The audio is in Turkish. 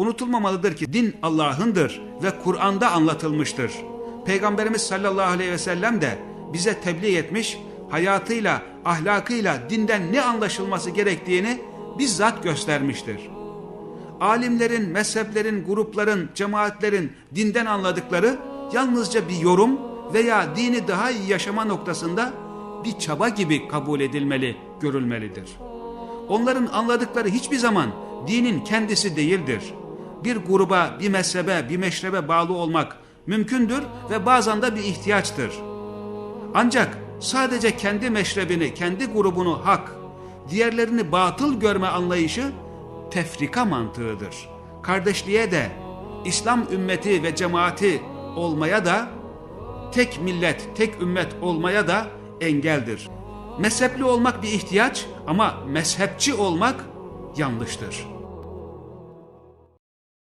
Unutulmamalıdır ki din Allah'ındır ve Kur'an'da anlatılmıştır. Peygamberimiz sallallahu aleyhi ve sellem de bize tebliğ etmiş, hayatıyla, ahlakıyla dinden ne anlaşılması gerektiğini bizzat göstermiştir. Alimlerin, mezheplerin, grupların, cemaatlerin dinden anladıkları yalnızca bir yorum veya dini daha iyi yaşama noktasında bir çaba gibi kabul edilmeli, görülmelidir. Onların anladıkları hiçbir zaman dinin kendisi değildir. Bir gruba, bir mezhebe, bir meşrebe bağlı olmak mümkündür ve bazen de bir ihtiyaçtır. Ancak sadece kendi meşrebini, kendi grubunu hak, diğerlerini batıl görme anlayışı tefrika mantığıdır. Kardeşliğe de, İslam ümmeti ve cemaati olmaya da, tek millet, tek ümmet olmaya da engeldir. Mezhepli olmak bir ihtiyaç ama mezhepçi olmak yanlıştır.